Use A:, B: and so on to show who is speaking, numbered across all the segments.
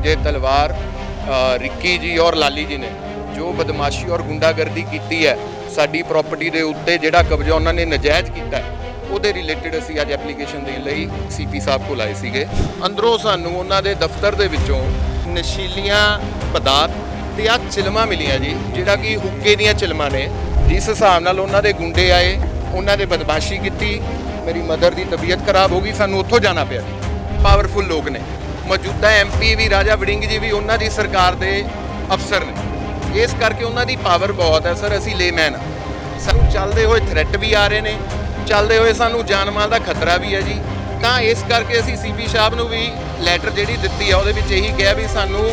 A: ਸੰਜੇ ਤਲਵਾਰ ਅ, ਰਿੱਕੀ ਜੀ ਔਰ ਲਾਲੀ ਜੀ ਨੇ ਜੋ ਬਦਮਾਸ਼ੀ ਔਰ ਗੁੰਡਾਗਰਦੀ ਕੀਤੀ ਹੈ ਸਾਡੀ ਪ੍ਰਾਪਰਟੀ ਦੇ ਉੱਤੇ ਜਿਹੜਾ ਕਬਜ਼ਾ ਉਹਨਾਂ ਨੇ ਨਜਾਇਜ਼ ਕੀਤਾ ਹੈ ਉਹਦੇ ਰਿਲੇਟਡ ਅਸੀਂ ਅੱਜ ਐਪਲੀਕੇਸ਼ਨ ਦੇਣ ਲਈ ਸੀਪੀ ਸਾਹਿਬ ਕੋਲ ਆਏ ਸੀਗੇ। ਅੰਦਰੋਂ ਸਾਨੂੰ ਉਹਨਾਂ ਦੇ ਦਫ਼ਤਰ ਦੇ ਵਿੱਚੋਂ ਨਸ਼ੀਲੀਆਂ ਪਦਾਰਥ ਤੇ ਆ ਚਿਲਮਾਂ ਮਿਲੀਆਂ ਜੀ ਜਿਹੜਾ ਕਿ ਹੁੱਕੇ ਦੀਆਂ ਚਿਲਮਾਂ ਨੇ। ਜਿਸ ਹਿਸਾਬ ਨਾਲ ਉਹਨਾਂ ਦੇ ਗੁੰਡੇ ਆਏ ਉਹਨਾਂ ਦੇ ਬਦਮਾਸ਼ੀ ਕੀਤੀ ਮੇਰੀ ਮਦਰ ਦੀ ਤਬੀਅਤ ਖਰਾਬ ਹੋ ਗਈ ਸਾਨੂੰ ਉੱਥੋਂ ਜਾਣਾ ਪਿਆ ਜੀ। ਪਾਵਰਫੁਲ ਲੋਕ ਨੇ। ਮੌਜੂਦਾ ਐਮਪੀ ਵੀ, ਰਾਜਾ ਵੜਿੰਗ ਜੀ ਵੀ ਉਹਨਾਂ ਦੀ ਸਰਕਾਰ ਦੇ ਅਫਸਰ ਨੇ। ਇਸ ਕਰਕੇ ਉਹਨਾਂ ਦੀ ਪਾਵਰ ਬਹੁਤ ਹੈ, ਸਰ, ਅਸੀਂ ਲੇਮੈਨ ਸਾਨੂੰ ਚੱਲਦੇ ਹੋਏ ਥ੍ਰੈਟ ਵੀ ਆ ਰਹੇ ਨੇ, ਚੱਲਦੇ ਹੋਏ ਸਾਨੂੰ ਜਾਨ ਮਾਲ ਦਾ ਖਤਰਾ ਵੀ ਹੈ ਜੀ। ਤਾਂ ਇਸ ਕਰਕੇ ਅਸੀਂ ਸੀਪੀ ਸਾਹਿਬ ਨੂੰ ਵੀ ਲੈਟਰ ਜਿਹੜੀ ਦਿੱਤੀ ਆ, ਉਹਦੇ ਵਿੱਚ ਇਹੀ ਕਿਹਾ ਵੀ ਸਾਨੂੰ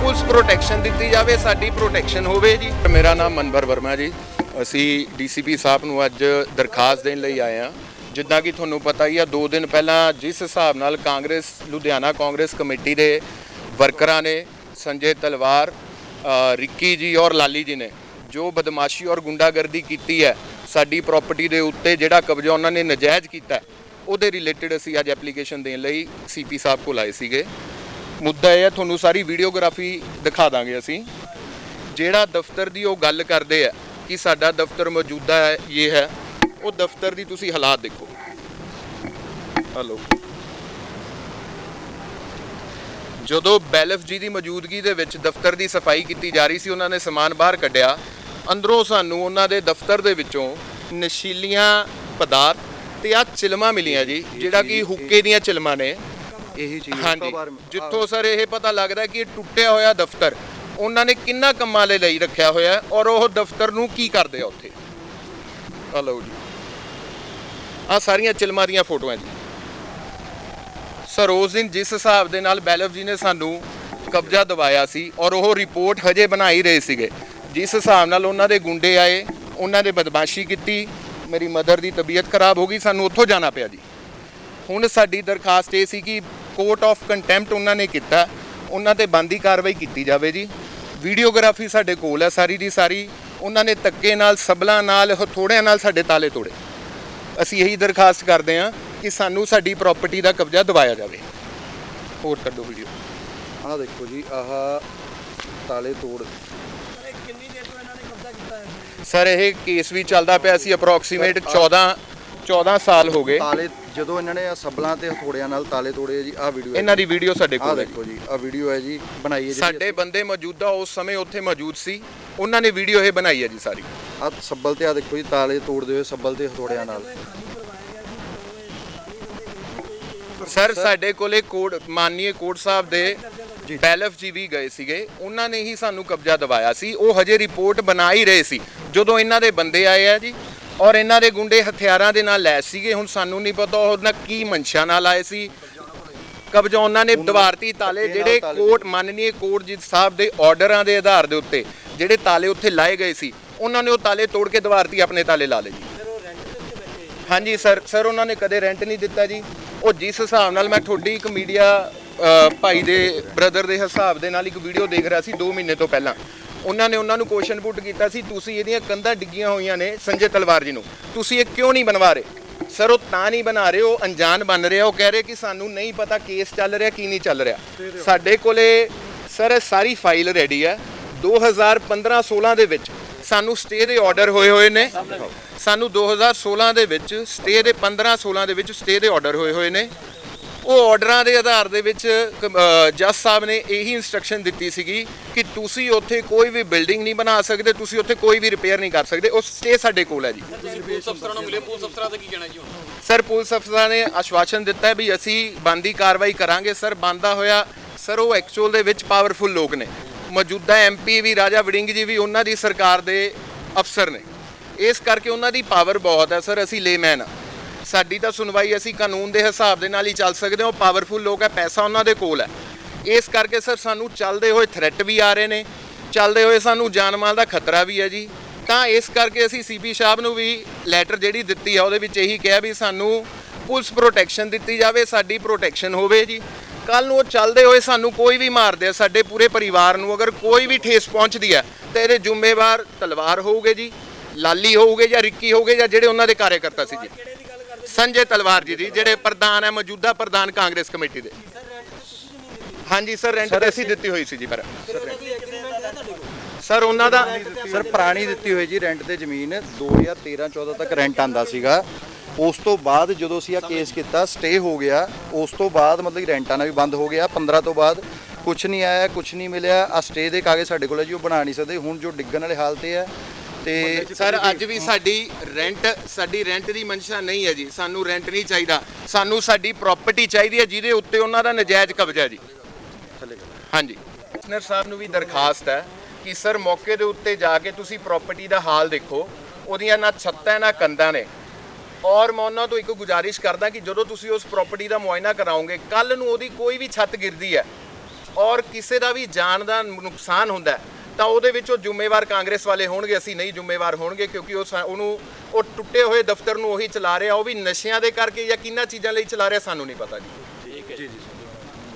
A: ਪੁਲਿਸ ਪ੍ਰੋਟੈਕਸ਼ਨ ਦਿੱਤੀ ਜਾਵੇ, ਸਾਡੀ ਪ੍ਰੋਟੈਕਸ਼ਨ ਹੋਵੇ ਜੀ। ਮੇਰਾ ਨਾਮ ਮਨਵਰ ਵਰਮਾ ਜੀ। ਅਸੀਂ ਡੀਸੀਪੀ ਸਾਹਿਬ ਨੂੰ ਅੱਜ ਦਰਖਾਸਤ ਦੇਣ ਲਈ ਆਏ ਹਾਂ। ਜਿੱਦਾਂ ਕਿ ਤੁਹਾਨੂੰ ਪਤਾ ਹੀ ਆ 2 ਦਿਨ ਪਹਿਲਾਂ ਜਿਸ ਹਿਸਾਬ ਨਾਲ ਕਾਂਗਰਸ ਲੁਧਿਆਣਾ ਕਾਂਗਰਸ ਕਮੇਟੀ ਦੇ ਵਰਕਰਾਂ ਨੇ ਸੰਜੇ ਤਲਵਾਰ ਅ, ਰਿੱਕੀ ਜੀ ਔਰ ਲਾਲੀ ਜੀ ਨੇ ਜੋ ਬਦਮਾਸ਼ੀ ਔਰ ਗੁੰਡਾਗਰਦੀ ਕੀਤੀ ਹੈ ਸਾਡੀ ਪ੍ਰਾਪਰਟੀ ਦੇ ਉੱਤੇ ਜਿਹੜਾ ਕਬਜ਼ਾ ਉਹਨਾਂ ਨੇ ਨਜਾਇਜ਼ ਕੀਤਾ ਉਹਦੇ ਰਿਲੇਟਡ ਅਸੀਂ ਅੱਜ ਐਪਲੀਕੇਸ਼ਨ ਦੇਣ ਲਈ ਸੀਪੀ ਸਾਹਿਬ ਕੋਲ ਆਏ ਸੀਗੇ। ਮੁੱਦਾ ਇਹ ਹੈ ਤੁਹਾਨੂੰ ਸਾਰੀ ਵੀਡੀਓਗ੍ਰਾਫੀ ਦਿਖਾ ਦਾਂਗੇ ਅਸੀਂ। ਜਿਹੜਾ ਦਫ਼ਤਰ ਦੀ ਉਹ ਗੱਲ ਕਰਦੇ ਆ ਕਿ ਸਾਡਾ ਦਫ਼ਤਰ ਮੌਜੂਦਾ ਹੈ ਇਹ ਹੈ ਉਹ ਦਫ਼ਤਰ ਦੀ ਤੁਸੀਂ ਹਾਲਾਤ ਦੇਖੋ। ਹਲੋ ਜਦੋਂ ਬੈਲਫ ਜੀ ਦੀ ਮੌਜੂਦਗੀ ਦੇ ਵਿੱਚ ਦਫ਼ਤਰ ਦੀ ਸਫ਼ਾਈ ਕੀਤੀ ਜਾ ਰਹੀ ਸੀ ਉਹਨਾਂ ਨੇ ਸਮਾਨ ਬਾਹਰ ਕੱਢਿਆ। ਅੰਦਰੋਂ ਸਾਨੂੰ ਉਹਨਾਂ ਦੇ ਦਫ਼ਤਰ ਦੇ ਵਿੱਚੋਂ ਨਸ਼ੀਲੀਆਂ ਪਦਾਰਥ ਤੇ ਆ ਚਿਲਮਾਂ ਮਿਲੀਆਂ ਜੀ ਜਿਹੜਾ ਕਿ ਹੁੱਕੇ ਦੀਆਂ ਚਿਲਮਾਂ ਨੇ।
B: ਇਹੀ ਚੀਜ਼
A: ਹਾਂਜੀ। ਜਿੱਥੋਂ ਸਰ ਇਹ ਪਤਾ ਲੱਗਦਾ ਕਿ ਇਹ ਟੁੱਟਿਆ ਹੋਇਆ ਦਫ਼ਤਰ ਉਹਨਾਂ ਨੇ ਕਿੰਨਾ ਕੰਮਾਂ ਲਈ ਰੱਖਿਆ ਹੋਇਆ ਔਰ ਉਹ ਦਫ਼ਤਰ ਨੂੰ ਕੀ ਕਰਦੇ ਆ ਉੱਥੇ? ਲਓ ਜੀ। ਆ ਸਾਰੀਆਂ ਚਿਲਮਾਂ ਦੀਆਂ ਫੋਟੋਆਂ ਜੀ। ਸਰ, ਉਸ ਦਿਨ ਜਿਸ ਹਿਸਾਬ ਦੇ ਨਾਲ ਬੈਲਵ ਜੀ ਨੇ ਸਾਨੂੰ ਕਬਜ਼ਾ ਦਵਾਇਆ ਸੀ ਔਰ ਉਹ ਰਿਪੋਰਟ ਹਜੇ ਬਣਾ ਹੀ ਰਹੇ ਸੀਗੇ, ਜਿਸ ਹਿਸਾਬ ਨਾਲ ਉਹਨਾਂ ਦੇ ਗੁੰਡੇ ਆਏ, ਉਹਨਾਂ ਨੇ ਬਦਮਾਸ਼ੀ ਕੀਤੀ, ਮੇਰੀ ਮਦਰ ਦੀ ਤਬੀਅਤ ਖਰਾਬ ਹੋ ਗਈ, ਸਾਨੂੰ ਉੱਥੋਂ ਜਾਣਾ ਪਿਆ ਜੀ। ਹੁਣ ਸਾਡੀ ਦਰਖਾਸਤ ਇਹ ਸੀ ਕਿ ਕੋਰਟ ਆਫ ਕੰਟੈਂਪਟ ਉਹਨਾਂ ਨੇ ਕੀਤਾ, ਉਹਨਾਂ ਤੇ ਬੰਦੀ ਕਾਰਵਾਈ ਕੀਤੀ ਜਾਵੇ ਜੀ। ਵੀਡੀਓਗ੍ਰਾਫੀ ਸਾਡੇ ਕੋਲ ਹੈ ਸਾਰੀ ਦੀ ਸਾਰੀ, ਉਹਨਾਂ ਨੇ ਧੱਕੇ ਨਾਲ, ਸਬਲਾਂ ਨਾਲ, ਹਥੋੜਿਆਂ ਨਾਲ ਸਾਡੇ ਤਾਲੇ ਤੋੜੇ। ਅਸੀਂ ਇਹੀ ਦਰਖਾਸਤ ਕਰਦੇ ਹਾਂ ਕਿ ਸਾਨੂੰ ਸਾਡੀ ਪ੍ਰਾਪਰਟੀ ਦਾ ਕਬਜ਼ਾ ਦਿਵਾਇਆ ਜਾਵੇ। ਹੋਰ ਕੱਢੋ ਵੀਡੀਓ
B: ਆਹ ਦੇਖੋ ਜੀ ਆਹ ਤਾਲੇ ਤੋੜ।
A: ਸਰ ਇਹ ਕੇਸ ਵੀ ਚੱਲਦਾ ਪਿਆ ਸੀ ਅਪਰੋਕਸੀਮੇਟ 14 14 ਸਾਲ ਹੋ ਗਏ।
B: ਤਾਲੇ ਜਦੋਂ ਇਹਨਾਂ ਨੇ ਆਹ ਸੱਬਲਾਂ ਤੇ ਹਥੋੜਿਆਂ ਨਾਲ ਤਾਲੇ ਤੋੜੇ ਆ ਜੀ ਆਹ ਵੀਡੀਓ
A: ਇਹਨਾਂ ਦੀ ਵੀਡੀਓ ਸਾਡੇ
B: ਆਹ
A: ਕੋਲ ਹੈ
B: ਦੇਖੋ ਜੀ ਆਹ ਵੀਡੀਓ ਹੈ ਜੀ ਬਣਾਈ ਹੈ ਜੀ।
A: ਸਾਡੇ ਬੰਦੇ ਮੌਜੂਦਾ ਉਸ ਸਮੇਂ ਉੱਥੇ ਮੌਜੂਦ ਸੀ। ਉਹਨਾਂ ਨੇ ਵੀਡੀਓ ਇਹ ਬਣਾਈ ਹੈ ਜੀ ਸਾਰੀ।
B: ਆਹ ਸੱਬਲ ਤੇ ਆ ਦੇਖੋ ਜੀ ਤਾਲੇ ਤੋੜਦੇ ਹੋਏ ਸੱਬਲ ਤੇ ਹਥੋੜਿਆਂ ਨਾਲ।
A: ਸਰ ਸਾਡੇ ਕੋਲੇ ਕੋਡ ਮਾਨਨੀय ਕੋਰਟ ਸਾਹਿਬ ਦੇ ਬੈਲਫ ਜੀ ਵੀ ਗਏ ਸੀਗੇ। ਉਹਨਾਂ ਨੇ ਹੀ ਸਾਨੂੰ ਕਬਜ਼ਾ ਦਿਵਾਇਆ ਸੀ। ਉਹ ਹਜੇ ਰਿਪੋਰਟ ਬਣਾ ਹੀ ਰਹੇ ਸੀ। ਜਦੋਂ ਇਹਨਾਂ ਦੇ ਬੰਦੇ ਆਏ ਆ ਜੀ ਔਰ ਇਹਨਾਂ ਦੇ ਗੁੰਡੇ ਹਥਿਆਰਾਂ ਦੇ ਨਾਲ ਲੈਸ ਸੀਗੇ ਹੁਣ ਸਾਨੂੰ ਨਹੀਂ ਪਤਾ ਉਹ ਉਹਨਾਂ ਕੀ ਮਨਸ਼ਾ ਨਾਲ ਆਏ ਸੀ। ਕਬਜ਼ਾ ਉਹਨਾਂ ਨੇ ਦੀਵਾਰਤੀ ਤਾਲੇ ਜਿਹੜੇ ਕੋਰਟ ਮਾਨਨੀय ਕੋਰਟ ਜੀ ਸਾਹਿਬ ਦੇ ਆਰਡਰਾਂ ਦੇ ਆਧਾਰ ਦੇ ਉੱਤੇ ਜਿਹੜੇ ਤਾਲੇ ਉੱਥੇ ਲਾਏ ਗਏ ਸੀ ਉਹਨਾਂ ਨੇ ਉਹ ਤਾਲੇ ਤੋੜ ਕੇ ਦੀਵਾਰਤੀ ਆਪਣੇ ਤਾਲੇ ਲਾ ਲਏ ਜੀ। ਹਾਂਜੀ ਸਰ ਸਰ ਉਹਨਾਂ ਨੇ ਕਦੇ ਰੈਂਟ ਨਹੀਂ ਦਿੱਤਾ ਜੀ। ਉਹ ਜਿਸ ਹਿਸਾਬ ਨਾਲ ਮੈਂ ਤੁਹਾਡੀ ਇੱਕ ਮੀਡੀਆ ਭਾਈ ਦੇ ਬ੍ਰਦਰ ਦੇ ਹਿਸਾਬ ਦੇ ਨਾਲ ਇੱਕ ਵੀਡੀਓ ਦੇਖ ਰਿਹਾ ਸੀ 2 ਮਹੀਨੇ ਤੋਂ ਪਹਿਲਾਂ। ਉਹਨਾਂ ਨੇ ਉਹਨਾਂ ਨੂੰ ਕੁਐਸਚਨ ਪੁੱਟ ਕੀਤਾ ਸੀ ਤੁਸੀਂ ਇਹਦੀਆਂ ਕੰਧਾਂ ਡਿੱਗੀਆਂ ਹੋਈਆਂ ਨੇ ਸੰਜੇ ਤਲਵਾਰ ਜੀ ਨੂੰ। ਤੁਸੀਂ ਇਹ ਕਿਉਂ ਨਹੀਂ ਬਣਵਾ ਰਹੇ? ਸਰ ਉਹ ਤਾਂ ਨਹੀਂ ਬਣਾ ਰਹੇ ਉਹ ਅਣਜਾਣ ਬਣ ਰਹੇ। ਉਹ ਕਹਿ ਰਹੇ ਕਿ ਸਾਨੂੰ ਨਹੀਂ ਪਤਾ ਕੇਸ ਚੱਲ ਰਿਹਾ ਕੀ ਨਹੀਂ ਚੱਲ ਰਿਹਾ। ਸਾਡੇ ਕੋਲੇ ਸਰ ਸਾਰੀ ਫਾਈਲ ਰੈਡੀ ਹੈ। 2015-16 ਦੇ ਵਿੱਚ ਸਾਨੂੰ ਸਟੇ ਦੇ ਆਰਡਰ ਹੋਏ ਹੋਏ ਨੇ। ਸਾਨੂੰ 2016 ਦੇ ਵਿੱਚ ਸਟੇ ਦੇ 15-16 ਦੇ ਵਿੱਚ ਸਟੇ ਦੇ ਆਰਡਰ ਹੋਏ ਹੋਏ ਨੇ। ਉਹ ਆਰਡਰਾਂ ਦੇ ਆਧਾਰ ਦੇ ਵਿੱਚ ਜੱਜ ਸਾਹਿਬ ਨੇ ਇਹੀ ਇਨਸਟਰਕਸ਼ਨ ਦਿੱਤੀ ਸੀਗੀ ਕਿ ਤੁਸੀਂ ਉੱਥੇ ਕੋਈ ਵੀ ਬਿਲਡਿੰਗ ਨਹੀਂ ਬਣਾ ਸਕਦੇ ਤੁਸੀਂ ਉੱਥੇ ਕੋਈ ਵੀ ਰਿਪੇਅਰ ਨਹੀਂ ਕਰ ਸਕਦੇ। ਉਹ ਸਟੇ ਸਾਡੇ ਕੋਲ ਹੈ ਜੀ।
C: ਤੁਸੀਂ ਪੁਲਿਸ ਅਫਸਰਾਂ ਨੂੰ ਮਿਲੇ ਪੁਲਿਸ ਅਫਸਰਾਂ ਦਾ ਕੀ ਕਹਿਣਾ ਜੀ ਹੁਣ?
A: ਸਰ ਪੁਲਿਸ ਅਫਸਰਾਂ ਨੇ ਆਸ਼ਵਾਸਨ ਦਿੱਤਾ ਹੈ ਵੀ ਅਸੀਂ ਬੰਦੀ ਕਾਰਵਾਈ ਕਰਾਂਗੇ। ਸਰ ਬੰਦਾ ਹੋਇਆ ਸਰ ਉਹ ਐਕਚੁਅਲ ਦੇ ਵਿੱਚ ਪਾਵਰਫੁਲ ਲੋਕ ਨੇ। ਮੌਜੂਦਾ ਐਮਪੀ ਵੀ, ਰਾਜਾ ਵੜਿੰਗ ਜੀ ਵੀ ਉਹਨਾਂ ਦੀ ਸਰਕਾਰ ਦੇ ਅਫਸਰ ਨੇ। ਇਸ ਕਰਕੇ ਉਹਨਾਂ ਦੀ ਪਾਵਰ ਬਹੁਤ ਹੈ। ਸਰ, ਅਸੀਂ ਲੇਮੈਨ ਆ ਸਾਡੀ ਤਾਂ ਸੁਣਵਾਈ ਅਸੀਂ ਕਾਨੂੰਨ ਦੇ ਹਿਸਾਬ ਦੇ ਨਾਲ ਹੀ ਚੱਲ ਸਕਦੇ ਹਾਂ। ਉਹ ਪਾਵਰਫੁਲ ਲੋਕ ਹੈ, ਪੈਸਾ ਉਹਨਾਂ ਦੇ ਕੋਲ ਹੈ। ਇਸ ਕਰਕੇ ਸਰ, ਸਾਨੂੰ ਚੱਲਦੇ ਹੋਏ ਥ੍ਰੈਟ ਵੀ ਆ ਰਹੇ ਨੇ। ਚੱਲਦੇ ਹੋਏ ਸਾਨੂੰ ਜਾਨ ਮਾਲ ਦਾ ਖਤਰਾ ਵੀ ਹੈ ਜੀ। ਤਾਂ ਇਸ ਕਰਕੇ ਅਸੀਂ ਸੀਪੀ ਸਾਹਿਬ ਨੂੰ ਵੀ ਲੈਟਰ ਜਿਹੜੀ ਦਿੱਤੀ ਆ, ਉਹਦੇ ਵਿੱਚ ਇਹੀ ਕਿਹਾ ਵੀ ਸਾਨੂੰ ਪੁਲਿਸ ਪ੍ਰੋਟੈਕਸ਼ਨ ਦਿੱਤੀ ਜਾਵੇ, ਸਾਡੀ ਪ੍ਰੋਟੈਕਸ਼ਨ ਹੋਵੇ ਜੀ। ਕੱਲ ਨੂੰ ਉਹ ਚੱਲਦੇ ਹੋਏ ਸਾਨੂੰ ਕੋਈ ਵੀ ਮਾਰਦੇ ਆ, ਸਾਡੇ ਪੂਰੇ ਪਰਿਵਾਰ ਨੂੰ ਅਗਰ ਕੋਈ ਵੀ ਠੇਸ ਪਹੁੰਚਦੀ ਹੈ, ਤੇ ਇਹਦੇ ਜ਼ਿੰਮੇਵਾਰ ਤਲਵਾਰ ਹੋਊਗੇ ਜੀ, ਲਾਲੀ ਹੋਊਗੇ ਜਾਂ ਰਿੱਕੀ ਹੋਊਗੇ ਜਾਂ ਜਿਹੜੇ ਉਹਨਾਂ ਦੇ ਕਾਰਜਕਰਤਾ ਸੀ ਜੀ। ਸੰਜੇ ਤਲਵਾਰ ਜੀ ਦੀ, ਜਿਹੜੇ ਪ੍ਰਧਾਨ ਹੈ, ਮੌਜੂਦਾ ਪ੍ਰਧਾਨ ਕਾਂਗਰਸ ਕਮੇਟੀ ਦੇ। ਹਾਂਜੀ, ਸਰ ਰੈਂਟ ਤੇ ਅਸੀਂ ਦਿੱਤੀ ਹੋਈ ਸੀ ਜੀ, ਪਰ ਸਰ, ਉਹਨਾਂ ਦਾ
B: ਸਰ, ਪੁਰਾਣੀ ਦਿੱਤੀ ਹੋਈ ਜੀ ਰੈਂਟ ਤੇ ਜ਼ਮੀਨ 2013-14 ਤੱਕ ਰੈਂਟ ਆਂਦਾ ਸੀਗਾ। ਉਸ ਤੋਂ ਬਾਅਦ ਜਦੋਂ ਅਸੀਂ ਆ ਕੇਸ ਕੀਤਾ ਸਟੇ ਹੋ ਗਿਆ। ਉਸ ਤੋਂ ਬਾਅਦ ਮਤਲਬ ਕਿ ਰੈਂਟ ਆਣਾ ਵੀ ਬੰਦ ਹੋ ਗਿਆ। 15 ਤੋਂ ਬਾਅਦ ਕੁਝ ਨਹੀਂ ਆਇਆ ਕੁਝ ਨਹੀਂ ਮਿਲਿਆ। ਆ ਸਟੇ ਦੇ ਕਾਗਜ਼ ਸਾਡੇ ਕੋਲ ਹੈ ਜੀ ਉਹ ਬਣਾ ਨਹੀਂ ਸਕਦੇ। ਹੁਣ ਜੋ ਡਿੱਗਣ ਵਾਲੇ ਹਾਲ ਤੇ ਹੈ ਤੇ
A: ਸਰ ਅੱਜ ਵੀ ਸਾਡੀ ਰੈਂਟ ਸਾਡੀ ਰੈਂਟ ਦੀ ਮਨਸ਼ਾ ਨਹੀਂ ਹੈ ਜੀ। ਸਾਨੂੰ ਰੈਂਟ ਨਹੀਂ ਚਾਹੀਦਾ। ਸਾਨੂੰ ਸਾਡੀ ਪ੍ਰਾਪਰਟੀ ਚਾਹੀਦੀ ਹੈ ਜਿਹਦੇ ਉੱਤੇ ਉਹਨਾਂ ਦਾ ਨਜਾਇਜ਼ ਕਬਜ਼ਾ ਹੈ ਜੀ। ਹਾਂਜੀ। ਕਮਿਸ਼ਨਰ ਸਾਹਿਬ ਨੂੰ ਵੀ ਦਰਖਾਸਤ ਹੈ ਕਿ ਸਰ ਮੌਕੇ ਦੇ ਉੱਤੇ ਜਾ ਕੇ ਤੁਸੀਂ ਪ੍ਰਾਪਰਟੀ ਦਾ ਹਾਲ ਦੇਖੋ। ਉਹਦੀਆਂ ਨਾ ਛੱਤਾਂ ਨਾ ਕੰਧਾਂ ਨੇ। ਔਰ ਮੈਂ ਉਹਨਾਂ ਤੋਂ ਇੱਕ ਗੁਜ਼ਾਰਿਸ਼ ਕਰਦਾ ਕਿ ਜਦੋਂ ਤੁਸੀਂ ਉਸ ਪ੍ਰਾਪਰਟੀ ਦਾ ਮੁਆਇਨਾ ਕਰਾਓਗੇ ਕੱਲ ਨੂੰ ਉਹਦੀ ਕੋਈ ਵੀ ਛੱਤ ਗਿਰਦੀ ਹੈ ਔਰ ਕਿਸੇ ਦਾ ਵੀ ਜਾਨ ਦਾ ਨੁਕਸਾਨ ਹੁੰਦਾ ਹੈ, ਤਾਂ ਉਹਦੇ ਵਿੱਚ ਉਹ ਜ਼ਿੰਮੇਵਾਰ ਕਾਂਗਰਸ ਵਾਲੇ ਹੋਣਗੇ ਅਸੀਂ ਨਹੀਂ ਜ਼ਿੰਮੇਵਾਰ ਹੋਣਗੇ ਕਿਉਂਕਿ ਉਹ ਸਾ- ਉਹਨੂੰ ਉਹ ਟੁੱਟੇ ਹੋਏ ਦਫ਼ਤਰ ਨੂੰ ਉਹੀ ਚਲਾ ਰਿਹਾ ਉਹ ਵੀ ਨਸ਼ਿਆਂ ਦੇ ਕਰਕੇ ਜਾਂ ਕਿੰਨਾ ਚੀਜ਼ਾਂ ਲਈ ਚਲਾ ਰਿਹਾ ਸਾਨੂੰ ਨਹੀਂ ਪਤਾ ਜੀ।